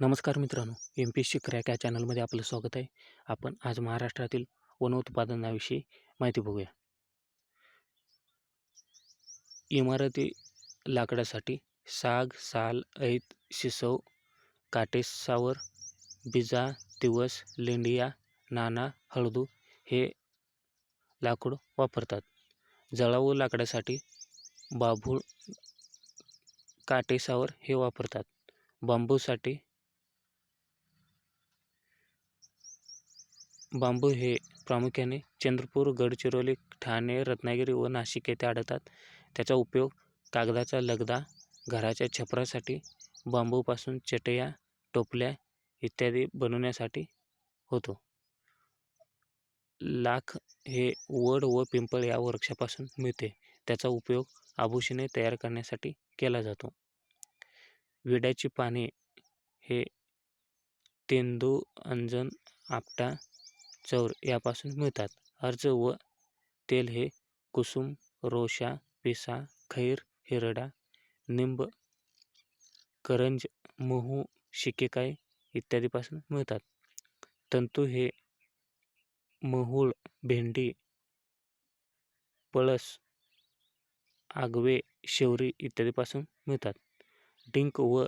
नमस्कार मित्रांनो M P C crack या चॅनलमध्ये आपलं स्वागत आहे. आपण आज महाराष्ट्रातील वनोत्पादनाविषयी माहिती बघूया. इमारती लाकडासाठी साग साल ऐत शिसव काटेसावर बिजा दिवस लेंडिया नाना हळदू हे लाकूड वापरतात. जळाऊ लाकडासाठी बाभूळ काटेसावर हे वापरतात. बांबूसाठी बांबू हे प्रामुख्याने चंद्रपूर गडचिरोली ठाणे रत्नागिरी व नाशिक येथे आढळतात. त्याचा उपयोग कागदाचा लगदा घराच्या छपरासाठी बांबूपासून चटया टोपल्या इत्यादी बनवण्यासाठी होतो. लाख हे वड व पिंपळ या वृक्षापासून मिळते. त्याचा उपयोग आभूषणे तयार करण्यासाठी केला जातो. विड्याची पाने हे तेंदू अंजन आपटा चौर यापासून मिळतात. अर्ज व तेल हे कुसुम रोशा पिसा खैर हिरडा निंब करंज मोहू शिकेकाय इत्यादीपासून मिळतात. तंतू हे महुळ भेंडी पळस आगवे शेवरी इत्यादीपासून मिळतात. डिंक व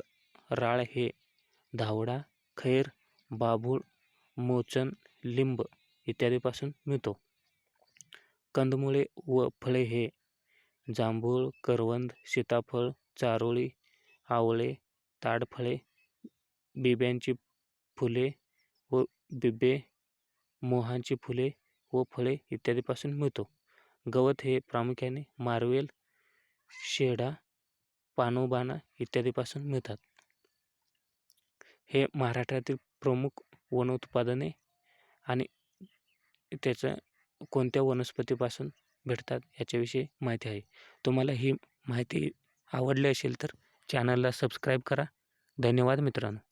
राळ हे धावडा खैर बाभूळ मोचन लिंब इत्यादीपासून मिळतो. कंदमुळे व फळे हे जांभूळ करवंद सीताफळ चारोळी आवळे ताडफळे बिब्यांची फुले व बिबे मोहांची फुले व फळे इत्यादीपासून मिळतो. गवत हे प्रामुख्याने मार्वेल शेडा पानोबाना इत्यादीपासून मिळतात. हे महाराष्ट्रातील प्रमुख वनउत्पादने आणि त्याचं कोणत्या वनस्पतीपासून भेटतात याच्याविषयी माहिती आहे. तुम्हाला ही माहिती आवडली असेल तर चॅनलला सबस्क्राईब करा. धन्यवाद मित्रांनो.